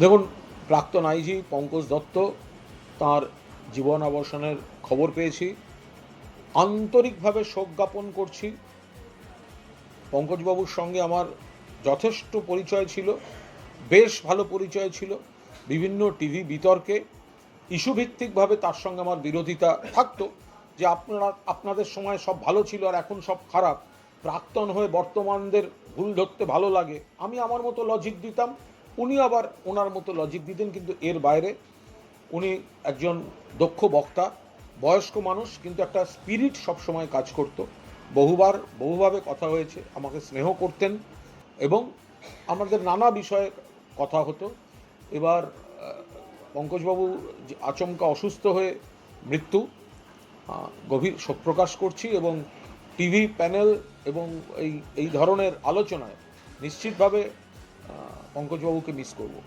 দেখুন, প্রাক্তন আইজি পঙ্কজ দত্ত, তার জীবন অবসানের খবর পেয়েছি। আন্তরিকভাবে শোক জ্ঞাপন করছি। পঙ্কজবাবুর সঙ্গে আমার যথেষ্ট পরিচয় ছিল, বেশ ভালো পরিচয় ছিল, বিভিন্ন টিভি বিতর্কে, ইস্যুভিত্তিকভাবে তার সঙ্গে আমার বিরোধিতা থাকতো, যে আপনারা, আপনাদের সময় সব ভালো ছিল আর এখন সব খারাপ। প্রাক্তন হয়ে বর্তমানদের ভুল ধরতে ভালো লাগে। আমি আমার মতো লজিক দিতাম, উনি আবার ওনার মতো লজিক দিতেন, কিন্তু এর বাইরে উনি একজন দক্ষ বক্তা, বয়স্ক মানুষ, কিন্তু একটা স্পিরিট সবসময় কাজ করত। বহুবার বহুভাবে কথা হয়েছে, আমাকে স্নেহ করতেন এবং আমাদের নানা বিষয়ে কথা হতো। এবার পঙ্কজবাবু যে আচমকা অসুস্থ হয়ে মৃত্যু গভীর শোক প্রকাশ করছি এবং টিভি প্যানেল এবং এই এই ধরনের আলোচনায় নিশ্চিতভাবে পঙ্কজবাবুকে মিস করব।